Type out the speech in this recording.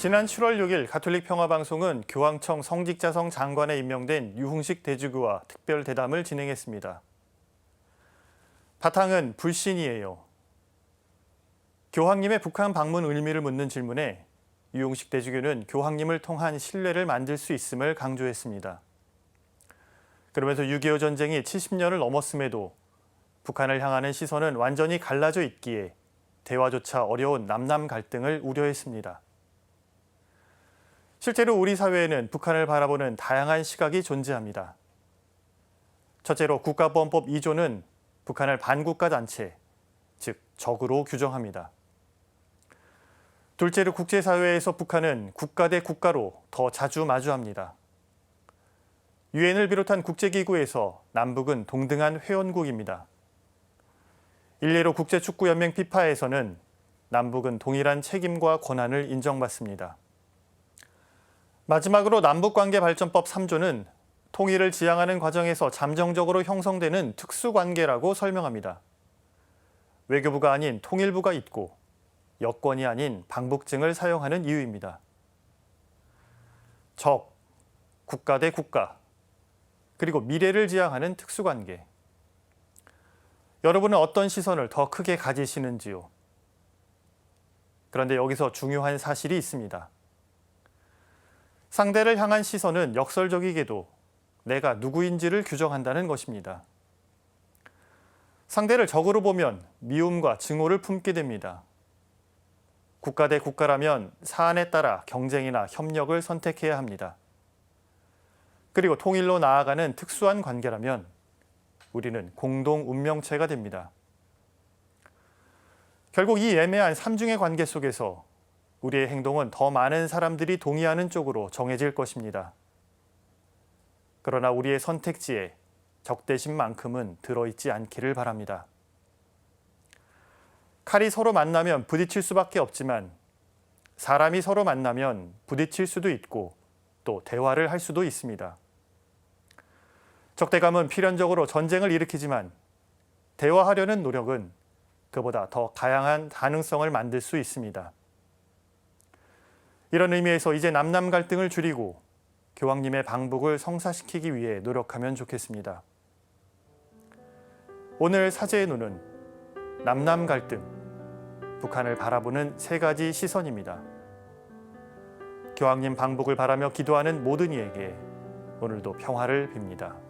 지난 7월 6일 가톨릭 평화방송은 교황청 성직자성 장관에 임명된 유흥식 대주교와 특별 대담을 진행했습니다. 바탕은 불신이에요. 교황님의 북한 방문 의미를 묻는 질문에 유흥식 대주교는 교황님을 통한 신뢰를 만들 수 있음을 강조했습니다. 그러면서 6.25 전쟁이 70년을 넘었음에도 북한을 향하는 시선은 완전히 갈라져 있기에 대화조차 어려운 남남 갈등을 우려했습니다. 실제로 우리 사회에는 북한을 바라보는 다양한 시각이 존재합니다. 첫째로 국가보안법 2조는 북한을 반국가 단체, 즉 적으로 규정합니다. 둘째로 국제사회에서 북한은 국가 대 국가로 더 자주 마주합니다. 유엔을 비롯한 국제기구에서 남북은 동등한 회원국입니다. 일례로 국제축구연맹 피파에서는 남북은 동일한 책임과 권한을 인정받습니다. 마지막으로 남북관계발전법 3조는 통일을 지향하는 과정에서 잠정적으로 형성되는 특수관계라고 설명합니다. 외교부가 아닌 통일부가 있고 여권이 아닌 방북증을 사용하는 이유입니다. 적, 국가 대 국가, 그리고 미래를 지향하는 특수관계. 여러분은 어떤 시선을 더 크게 가지시는지요? 그런데 여기서 중요한 사실이 있습니다. 상대를 향한 시선은 역설적이게도 내가 누구인지를 규정한다는 것입니다. 상대를 적으로 보면 미움과 증오를 품게 됩니다. 국가 대 국가라면 사안에 따라 경쟁이나 협력을 선택해야 합니다. 그리고 통일로 나아가는 특수한 관계라면 우리는 공동 운명체가 됩니다. 결국 이 애매한 삼중의 관계 속에서 우리의 행동은 더 많은 사람들이 동의하는 쪽으로 정해질 것입니다. 그러나 우리의 선택지에 적대심만큼은 들어있지 않기를 바랍니다. 칼이 서로 만나면 부딪힐 수밖에 없지만 사람이 서로 만나면 부딪힐 수도 있고 또 대화를 할 수도 있습니다. 적대감은 필연적으로 전쟁을 일으키지만 대화하려는 노력은 그보다 더 다양한 가능성을 만들 수 있습니다. 이런 의미에서 이제 남남 갈등을 줄이고 교황님의 방북을 성사시키기 위해 노력하면 좋겠습니다. 오늘 사제의 눈은 남남 갈등, 북한을 바라보는 세 가지 시선입니다. 교황님 방북을 바라며 기도하는 모든 이에게 오늘도 평화를 빕니다.